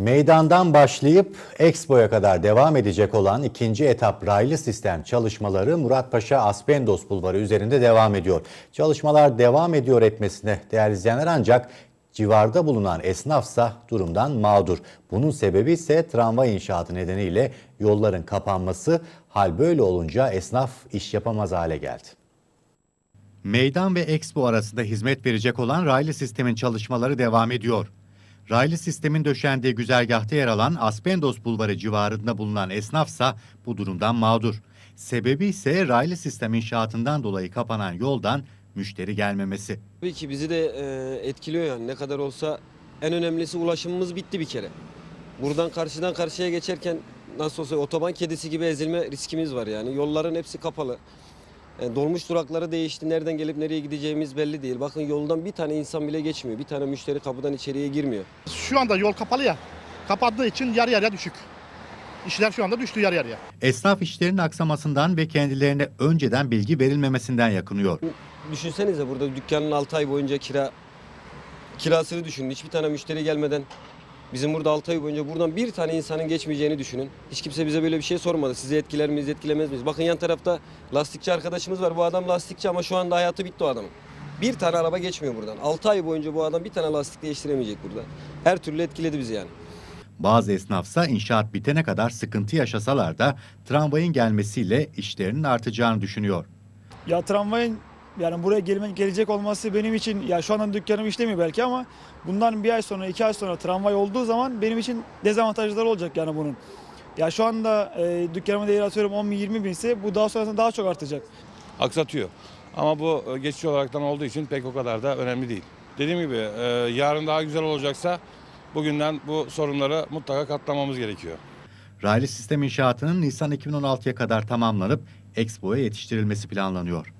Meydandan başlayıp Expo'ya kadar devam edecek olan ikinci etap raylı sistem çalışmaları Muratpaşa Aspendos Bulvarı üzerinde devam ediyor. Çalışmalar devam ediyor etmesine değerli izleyenler ancak civarda bulunan esnafsa durumdan mağdur. Bunun sebebi ise tramvay inşaatı nedeniyle yolların kapanması. Hal böyle olunca esnaf iş yapamaz hale geldi. Meydan ve Expo arasında hizmet verecek olan raylı sistemin çalışmaları devam ediyor. Raylı sistemin döşendiği güzergahta yer alan Aspendos Bulvarı civarında bulunan esnafsa bu durumdan mağdur. Sebebi ise raylı sistem inşaatından dolayı kapanan yoldan müşteri gelmemesi. Tabii ki bizi de e, etkiliyor yani ne kadar olsa en önemlisi ulaşımımız bitti bir kere. Buradan karşıdan karşıya geçerken nasıl olsa otoban kedisi gibi ezilme riskimiz var yani. Yolların hepsi kapalı. E, dolmuş durakları değişti. Nereden gelip nereye gideceğimiz belli değil. Bakın yoldan bir tane insan bile geçmiyor. Bir tane müşteri kapıdan içeriye girmiyor. Şu anda yol kapalı ya. Kapandığı için yarı yarıya düşük. İşler şu anda düştü yarı yarıya. Esnaf işlerinin aksamasından ve kendilerine önceden bilgi verilmemesinden yakınıyor. Düşünsenize burada dükkanın 6 ay boyunca kira kirasını düşünün. Hiçbir tane müşteri gelmeden bizim burada 6 ay boyunca buradan bir tane insanın geçmeyeceğini düşünün. Hiç kimse bize böyle bir şey sormadı. Sizi etkiler miyiz, etkilemez miyiz? Bakın yan tarafta lastikçi arkadaşımız var. Bu adam lastikçi ama şu anda hayatı bitti o adamın. Bir tane araba geçmiyor buradan. 6 ay boyunca bu adam bir tane lastik değiştiremeyecek burada. Her türlü etkiledi bizi yani. Bazı esnafsa inşaat bitene kadar sıkıntı yaşasalar da tramvayın gelmesiyle işlerinin artacağını düşünüyor. Ya tramvayın yani buraya gelme, gelecek olması benim için ya şu anda dükkanım işlemiyor belki ama bundan bir ay sonra iki ay sonra tramvay olduğu zaman benim için dezavantajları olacak yani bunun. Ya şu anda e, dükkanımın değeri atıyorum 10 bin 20 bin ise bu daha sonrasında daha çok artacak. aksatıyor. Ama bu e, geçici olaraktan olduğu için pek o kadar da önemli değil. Dediğim gibi e, yarın daha güzel olacaksa bugünden bu sorunları mutlaka katlamamız gerekiyor. Raylı sistem inşaatının Nisan 2016'ya kadar tamamlanıp Expo'ya yetiştirilmesi planlanıyor.